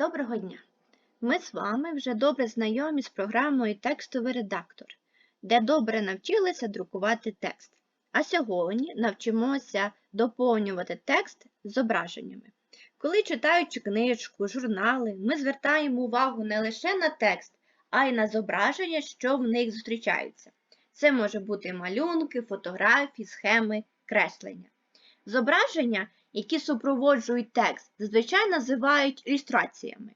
Доброго дня! Ми з вами вже добре знайомі з програмою Текстовий редактор, де добре навчилися друкувати текст. А сьогодні навчимося доповнювати текст зображеннями. Коли читаючи книжку, журнали, ми звертаємо увагу не лише на текст, а й на зображення, що в них зустрічаються. Це може бути малюнки, фотографії, схеми, креслення. Зображення, які супроводжують текст, зазвичай називають ілюстраціями.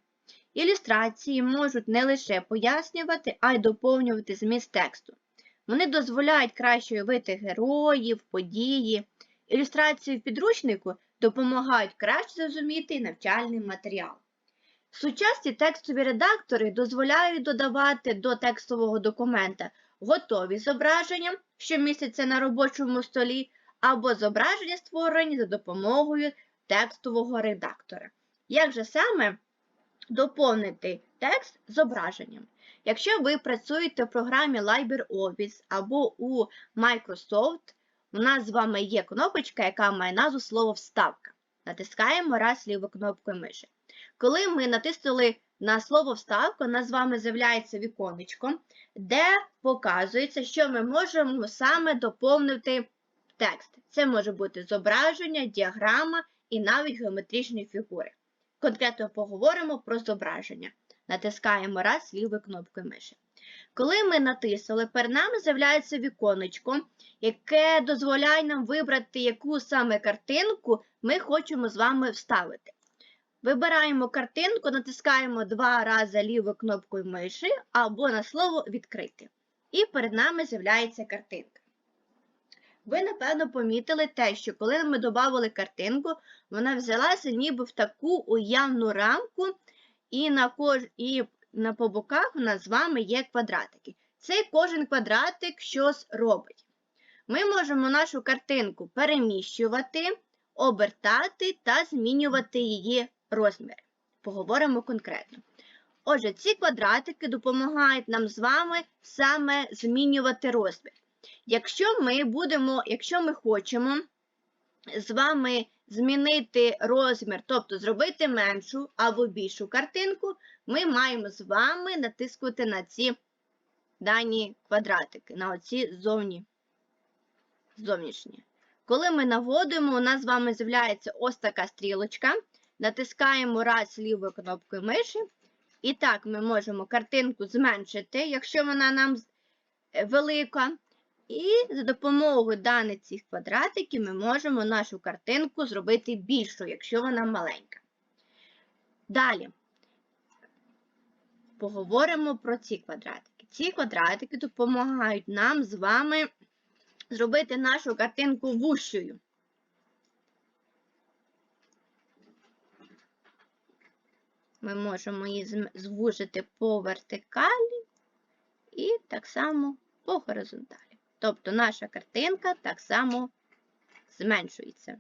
Ілюстрації можуть не лише пояснювати, а й доповнювати зміст тексту. Вони дозволяють краще уявити героїв, події. Ілюстрації в підручнику допомагають краще зрозуміти навчальний матеріал. Сучасні текстові редактори дозволяють додавати до текстового документа готові зображення, що містяться на робочому столі, або зображення створені за допомогою текстового редактора. Як же саме доповнити текст зображенням? Якщо ви працюєте в програмі LibreOffice або у Microsoft, у нас з вами є кнопочка, яка має назву слово вставка. Натискаємо раз ліву кнопкою миші. Коли ми натиснули на слово вставка, у нас з вами з'являється віконечко, де показується, що ми можемо саме доповнити текст. Це може бути зображення, діаграма і навіть геометричні фігури. Конкретно поговоримо про зображення. Натискаємо раз лівою кнопкою миші. Коли ми натиснули, перед нами з'являється віконечко, яке дозволяє нам вибрати, яку саме картинку ми хочемо з вами вставити. Вибираємо картинку, натискаємо два рази лівою кнопкою миші або на слово відкрити. І перед нами з'являється картинка. Ви, напевно, помітили те, що коли ми додали картинку, вона взялася ніби в таку уявну рамку, і на кож... і на по боках у нас з вами є квадратики. Цей кожен квадратик щось робить. Ми можемо нашу картинку переміщувати, обертати та змінювати її розміри. Поговоримо конкретно. Отже, ці квадратики допомагають нам з вами саме змінювати розмір. Якщо ми будемо, якщо ми хочемо з вами змінити розмір, тобто зробити меншу або більшу картинку, ми маємо з вами натискувати на ці дані квадратики, на оці зовні, зовнішні. Коли ми наводимо, у нас з вами з'являється ось така стрілочка. Натискаємо раз лівою кнопкою миші. І так ми можемо картинку зменшити, якщо вона нам велика. І за допомогою даних цих квадратиків ми можемо нашу картинку зробити більшою, якщо вона маленька. Далі поговоримо про ці квадратики. Ці квадратики допомагають нам з вами зробити нашу картинку вущою. Ми можемо її звужити по вертикалі і так само по горизонталі. Тобто наша картинка так само зменшується.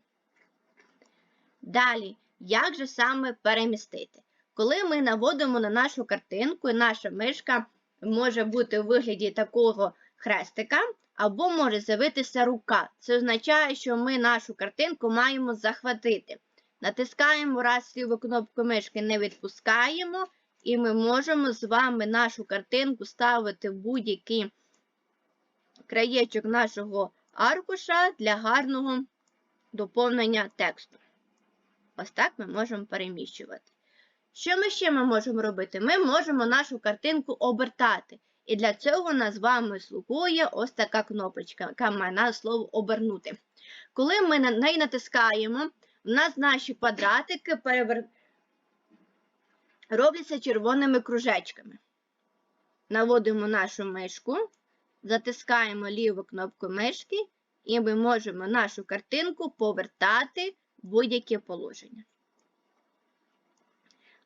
Далі, як же саме перемістити? Коли ми наводимо на нашу картинку, наша мишка може бути у вигляді такого хрестика, або може з'явитися рука. Це означає, що ми нашу картинку маємо захватити. Натискаємо раз ліву кнопку мишки, не відпускаємо, і ми можемо з вами нашу картинку ставити в будь-який краєчок нашого аркуша для гарного доповнення тексту. Ось так ми можемо переміщувати. Що ми ще ми можемо робити? Ми можемо нашу картинку обертати. І для цього нас з вами слугує ось така кнопочка, яка має на слово обернути. Коли ми на неї натискаємо, в нас наші квадратики перевер... робляться червоними кружечками. Наводимо нашу мишку затискаємо ліву кнопку мишки і ми можемо нашу картинку повертати в будь-яке положення.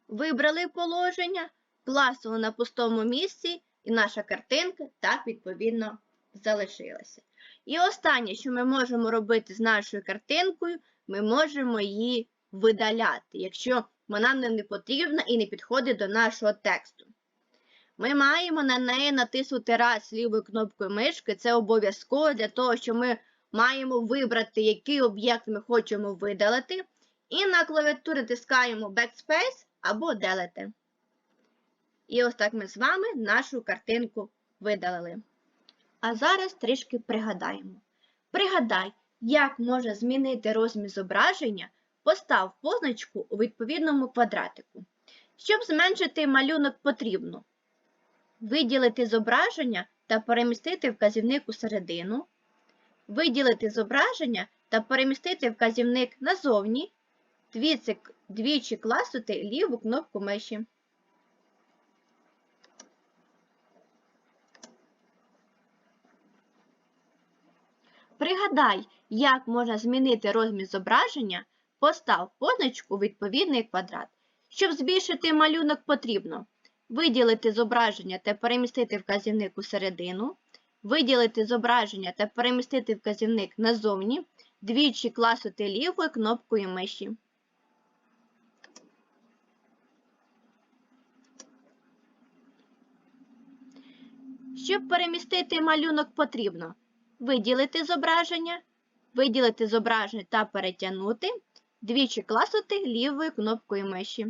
Вибрали положення, класили на пустому місці, і наша картинка так, відповідно, залишилася. І останнє, що ми можемо робити з нашою картинкою, ми можемо її видаляти, якщо вона нам не потрібна і не підходить до нашого тексту. Ми маємо на неї натиснути раз лівою кнопкою мишки. Це обов'язково для того, що ми маємо вибрати, який об'єкт ми хочемо видалити. І на клавіатурі натискаємо Backspace або делите. І ось так ми з вами нашу картинку видалили. А зараз трішки пригадаємо. Пригадай, як може змінити розмір зображення, постав позначку у відповідному квадратику. Щоб зменшити малюнок потрібно виділити зображення та перемістити вказівник у середину, виділити зображення та перемістити вказівник назовні, двічі, класнути ліву кнопку миші. Пригадай, як можна змінити розмір зображення, постав позначку відповідний квадрат. Щоб збільшити малюнок потрібно виділити зображення та перемістити вказівник у середину, виділити зображення та перемістити вказівник назовні, двічі класути лівою кнопкою миші. Щоб перемістити малюнок потрібно виділити зображення, виділити зображення та перетягнути, двічі класути лівою кнопкою миші.